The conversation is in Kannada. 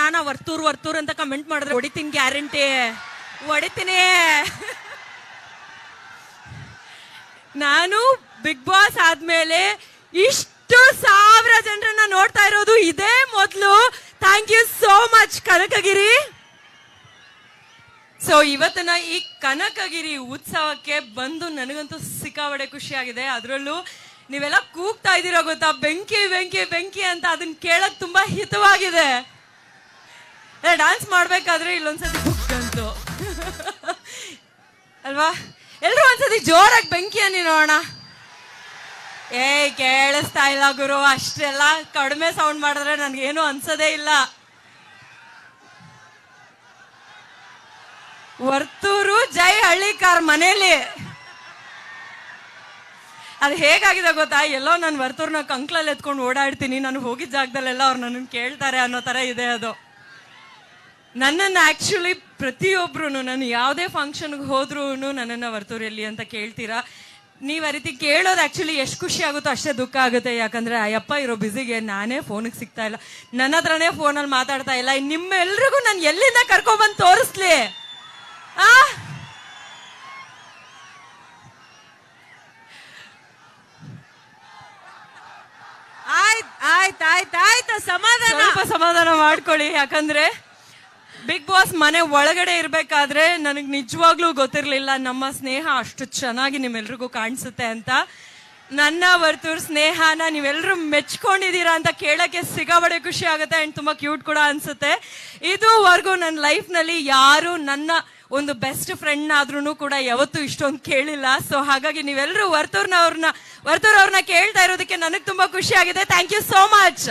ನಾನ ವರ್ತೂರ್ ವರ್ತೂರ್ ಅಂತ ಕಮೆಂಟ್ ಮಾಡಿದ್ರೆ ಹೊಡಿತೀನಿ ಗ್ಯಾರಂಟಿ ಹೊಡಿತೀನಿ. ನಾನು ಬಿಗ್ ಬಾಸ್ ಆದ್ಮೇಲೆ ಇಷ್ಟು ಸಾವಿರ ಜನರನ್ನ ನೋಡ್ತಾ ಇರೋದು ಇದೇ ಮೊದಲು. Thank you so much Kanakagiri. So ಇವತ್ತಿನ ಈ ಕನಕಗಿರಿ ಉತ್ಸವಕ್ಕೆ ಬಂದು ನನಗಂತೂ ಸಿಕ್ಕಾಬಡೆ ಖುಷಿ ಆಗಿದೆ ಅದರಲ್ಲೂ ನೀವೆಲ್ಲ ಕೂಗ್ತಾ ಇದ್ದೀರಾ ಗೊತ್ತಾ? ಬೆಂಕಿ ಬೆಂಕಿ ಬೆಂಕಿ ಅಂತ ಅದನ್ನ ಕೇಳಕ್ ತುಂಬಾ ಹಿತವಾಗಿದೆ. ಡ್ಯಾನ್ಸ್ ಮಾಡ್ಬೇಕಾದ್ರೆ ಇಲ್ಲೊಂದ್ಸತಿ ಬುಕ್ ಅಂತು ಅಲ್ವಾ? ಎಲ್ಲರೂ ಒಂದ್ಸತಿ ಜೋರಾಗಿ ಬೆಂಕಿ ಅನ್ನಿ ನೋಡೋಣ. ಏ, ಕೇಳಿಸ್ತಾ ಇಲ್ಲ ಗುರು, ಅಷ್ಟೆಲ್ಲ ಕಡಿಮೆ ಸೌಂಡ್ ಮಾಡಿದ್ರೆ ನನಗೇನು ಅನ್ಸೋದೇ ಇಲ್ಲ. ವರ್ತೂರು ಜೈ ಹಳ್ಳಿಕಾರ್ ಮನೇಲಿ. ಅದು ಹೇಗಾಗಿದೆ ಗೊತ್ತಾ? ಎಲ್ಲೋ ನಾನು ವರ್ತೂರ್ನ ಕಂಕ್ಲಲ್ಲಿ ಎತ್ಕೊಂಡು ಓಡಾಡ್ತೀನಿ, ನಾನು ಹೋಗಿದ್ದ ಜಾಗದಲ್ಲೆಲ್ಲ ಅವ್ರು ನನ್ನನ್ನು ಕೇಳ್ತಾರೆ ಅನ್ನೋ ಥರ ಇದೆ ಅದು. ನನ್ನನ್ನು ಆ್ಯಕ್ಚುಲಿ ಪ್ರತಿಯೊಬ್ಬರೂ ನಾನು ಯಾವುದೇ ಫಂಕ್ಷನ್ಗೆ ಹೋದ್ರೂ ನನ್ನನ್ನು ವರ್ತೂರಲ್ಲಿ ಅಂತ ಕೇಳ್ತೀರಾ? ನೀವು ಆ ರೀತಿ ಕೇಳೋದು ಆ್ಯಕ್ಚುಲಿ ಎಷ್ಟು ಖುಷಿ ಆಗುತ್ತೋ ಅಷ್ಟೇ ದುಃಖ ಆಗುತ್ತೆ. ಯಾಕಂದರೆ, ಅಯ್ಯಪ್ಪ ಇರೋ ಬ್ಯುಸಿಗೆ ನಾನೇ ಫೋನಿಗೆ ಸಿಗ್ತಾ ಇಲ್ಲ. ನನ್ನ ಹತ್ರನೇ ಫೋನಲ್ಲಿ ಮಾತಾಡ್ತಾ ಇಲ್ಲ. ನಿಮ್ಮೆಲ್ರಿಗೂ ನಾನು ಎಲ್ಲಿಂದ ಕರ್ಕೊಂಡ್ಬಂದು ತೋರಿಸ್ಲಿ? ಆ? ಆಯ್ತು ಆಯ್ತು ಆಯ್ತು ಆಯ್ತು, ಸಮಾಧಾನ. ಸಮಾಧಾನ ಮಾಡ್ಕೊಳ್ಳಿ. ಯಾಕಂದ್ರೆ ಬಿಗ್ ಬಾಸ್ ಮನೆ ಒಳಗಡೆ ಇರಬೇಕಾದ್ರೆ ನನಗೆ ನಿಜವಾಗ್ಲೂ ಗೊತ್ತಿರಲಿಲ್ಲ ನಮ್ಮ ಸ್ನೇಹ ಅಷ್ಟು ಚೆನ್ನಾಗಿ ನಿಮ್ಮೆಲ್ರಿಗೂ ಕಾಣಿಸುತ್ತೆ ಅಂತ. ನನ್ನ ವರ್ತೂರ್ ಸ್ನೇಹನ ನೀವೆಲ್ಲರೂ ಮೆಚ್ಕೊಂಡಿದ್ದೀರಾ ಅಂತ ಕೇಳಕ್ಕೆ ಸಿಗಾಬಡೆ ಖುಷಿ ಆಗುತ್ತೆ ಆ್ಯಂಡ್ ತುಂಬ ಕ್ಯೂಟ್ ಕೂಡ ಅನಿಸುತ್ತೆ. ಇದುವರೆಗೂ ನನ್ನ ಲೈಫ್ನಲ್ಲಿ ಯಾರು ನನ್ನ ಒಂದು ಬೆಸ್ಟ್ ಫ್ರೆಂಡ್ ಆದ್ರೂ ಕೂಡ ಯಾವತ್ತೂ ಇಷ್ಟೊಂದು ಕೇಳಿಲ್ಲ. ಸೊ ಹಾಗಾಗಿ ನೀವೆಲ್ಲರೂ ವರ್ತೂರ್ನವ್ರನ್ನ ವರ್ತೂರ್ ಅವ್ರನ್ನ ಕೇಳ್ತಾ ಇರೋದಕ್ಕೆ ನನಗೆ ತುಂಬ ಖುಷಿ ಆಗಿದೆ. Thank you so much